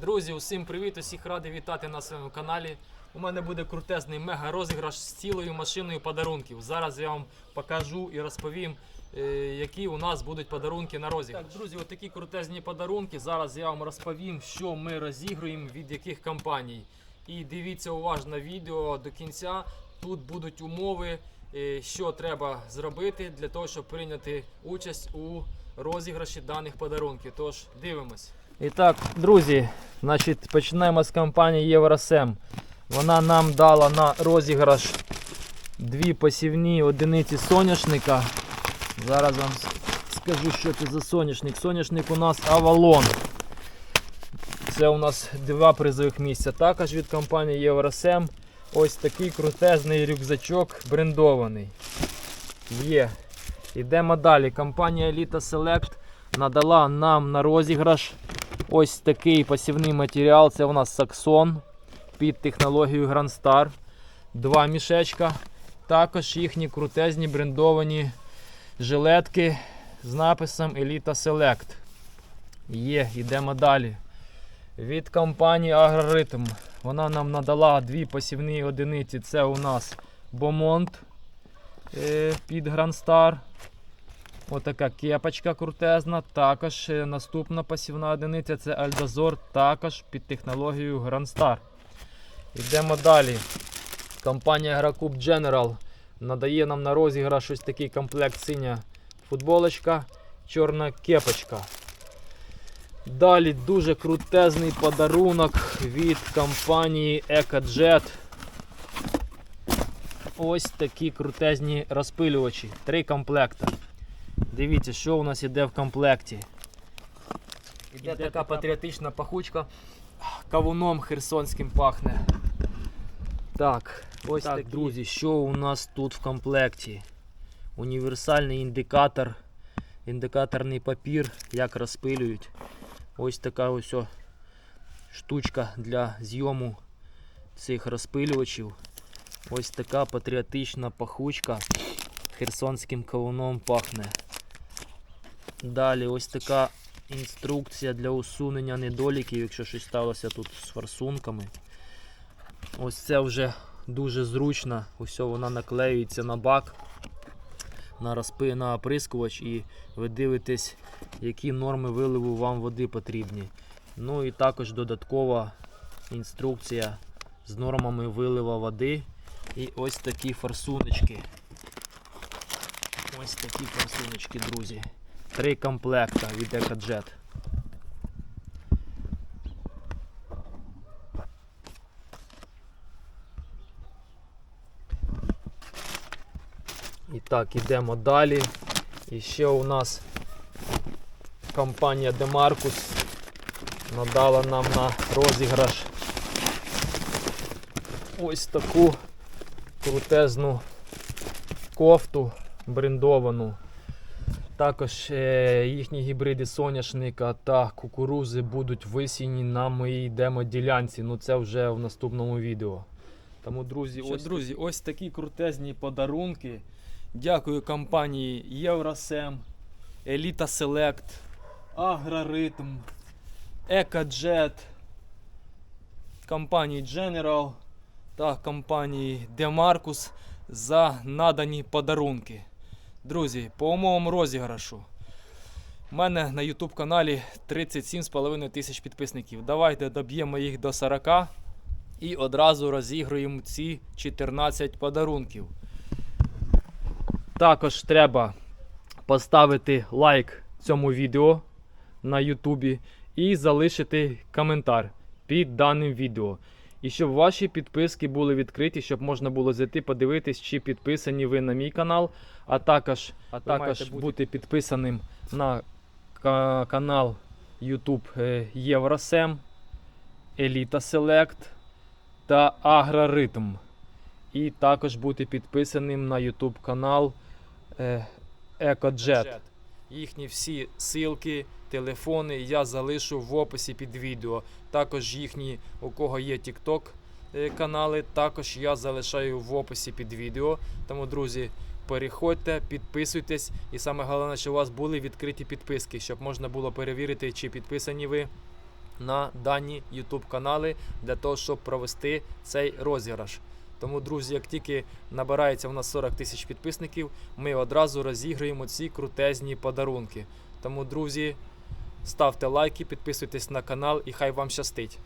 Друзі, усім привіт! Усіх радий вітати на своєму каналі. У мене буде крутезний мега розіграш з цілою машиною подарунків. Зараз я вам покажу і розповім, е, які у нас будуть подарунки на розіграш. Так, друзі, отакі крутезні подарунки. Зараз я вам розповім, що ми розігруємо від яких компаній. І дивіться уважно відео до кінця. Тут будуть умови, е, що треба зробити для того, щоб прийняти участь у розіграші даних подарунків. Тож дивимось. І так, друзі, значить, починаємо з компанії Євросем. Вона нам дала на розіграш дві посівні одиниці соняшника. Зараз вам скажу, що це за соняшник. Соняшник у нас Авалон. Це у нас два призових місця. Також від компанії Євросем ось такий крутезний рюкзачок брендований. Є. Йдемо далі. Компанія Elita Select надала нам на розіграш ось такий посівний матеріал. Це у нас Саксон під технологією Grand Star. Два мішечка. Також їхні крутезні брендовані жилетки з написом Elita Select. Є, йдемо далі. Від компанії Агроритм. Вона нам надала дві посівні одиниці. Це у нас Бомонт е, під Grand Star. Отака кепочка крутезна. Також е, наступна пасівна одиниця це Альдазор, також під технологією Grand Star. Йдемо далі. Компанія Гракуб General надає нам на розіграш ось такий комплект синя футболочка, чорна кепочка. Далі дуже крутезний подарунок від компанії EcoJet. Ось такі крутезні розпилювачі. Три комплекта. Дивіться, що у нас іде в комплекті. Іде, така патріотична пахучка. Кавуном херсонським пахне. Так, ось так, друзі, що у нас тут в комплекті? Універсальний індикатор, індикаторний папір, як розпилюють. Ось така ось о штучка для зйому цих розпилювачів. Ось така патріотична пахучка. Херсонським кавуном пахне. Далі ось така інструкція для усунення недоліків, якщо щось сталося тут з форсунками. Ось це вже дуже зручно. Ось вона наклеюється на бак, на розпи, на оприскувач і ви дивитесь, які норми виливу вам води потрібні. Ну і також додаткова інструкція з нормами вилива води. І ось такі форсуночки. Ось такі форсуночки, друзі. Три комплекта від EcoJet. І так, ідемо далі. І ще у нас компанія Demarcus надала нам на розіграш ось таку крутезну кофту брендовану. Також е, їхні гібриди соняшника та кукурузи будуть висіяні на моїй демо-ділянці. Ну це вже в наступному відео. Тому, друзі, ось, друзі, ось такі крутезні подарунки. Дякую компанії Євросем, Еліта Select, Агроритм, EcoJet, компанії General та компанії Demarcus за надані подарунки. Друзі, по умовам розіграшу. У мене на YouTube каналі 37,5 тисяч підписників. Давайте доб'ємо їх до 40 і одразу розігруємо ці 14 подарунків. Також треба поставити лайк цьому відео на YouTube і залишити коментар під даним відео. І щоб ваші підписки були відкриті, щоб можна було зайти подивитись, чи підписані ви на мій канал, а також, а також маєте бути... підписаним на ка- канал YouTube е, Євросем, Еліта Select та Агроритм. І також бути підписаним на YouTube канал е, EcoJet. Їхні всі ссылки, телефони я залишу в описі під відео. Також їхні, у кого є TikTok е, канали, також я залишаю в описі під відео. Тому, друзі, переходьте, підписуйтесь. І саме головне, щоб у вас були відкриті підписки, щоб можна було перевірити, чи підписані ви на дані YouTube канали для того, щоб провести цей розіграш. Тому, друзі, як тільки набирається в нас 40 тисяч підписників, ми одразу розіграємо ці крутезні подарунки. Тому, друзі, ставте лайки, підписуйтесь на канал і хай вам щастить.